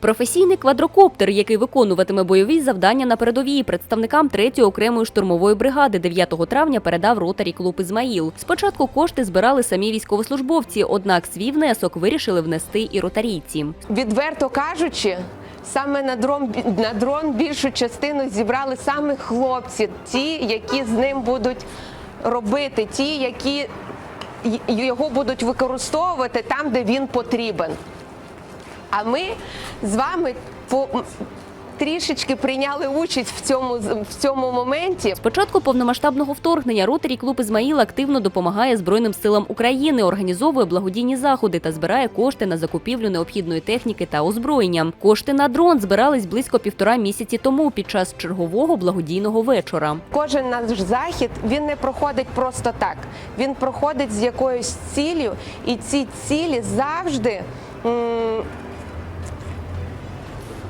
Професійний квадрокоптер, який виконуватиме бойові завдання на передовій, представникам 3-ї окремої штурмової бригади 9 травня передав ротарі клуб Ізмаїл. Спочатку кошти збирали самі військовослужбовці, однак свій внесок вирішили внести і ротарійці. Відверто кажучи, саме на дрон, на дрон більшу частину зібрали саме хлопці, ті, які з ним будуть робити, ті, які його будуть використовувати там, де він потрібен. А ми з вами по трішечки прийняли участь в цьому в цьому моменті. З початку повномасштабного вторгнення ротарі клуб Ізмаїл активно допомагає Збройним силам України, організовує благодійні заходи та збирає кошти на закупівлю необхідної техніки та озброєння. Кошти на дрон збирались близько півтора місяці тому під час чергового благодійного вечора. Кожен наш захід він не проходить просто так. Він проходить з якоюсь ціллю, і ці цілі завжди. м,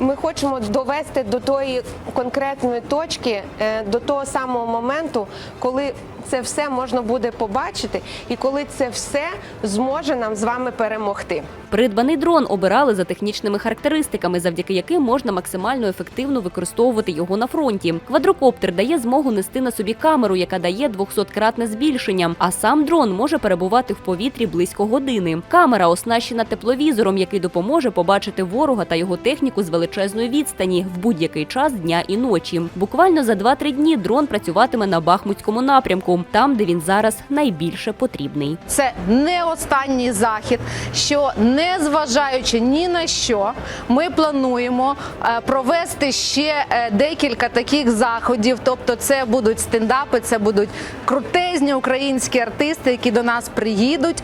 Ми хочемо довести до тої конкретної точки, е, до того самого моменту, коли це все можна буде побачити, і коли це все зможе нам з вами перемогти. Придбаний дрон обирали за технічними характеристиками, завдяки яким можна максимально ефективно використовувати його на фронті. Квадрокоптер дає змогу нести на собі камеру, яка дає 200-кратне збільшення. А сам дрон може перебувати в повітрі близько години. Камера оснащена тепловізором, який допоможе побачити ворога та його техніку з величезної відстані в будь-який час дня і ночі. Буквально за 2-3 дні дрон працюватиме на Бахмутському напрямку, там де він зараз найбільше потрібний. Це не останній захід, що не зважаючи ні на що, ми плануємо е, провести ще е, декілька таких заходів. Тобто, це будуть стендапи, це будуть крутезні українські артисти, які до нас приїдуть.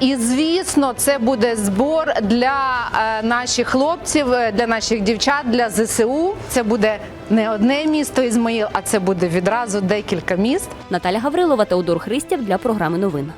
І звісно, це буде збор для е, наших хлопців, для наших дівчат, для ЗСУ. Це буде не одне місто Ізмаїл, а це буде відразу декілька міст. Наталя Гаврилова, Теодор Христєв для програми новин.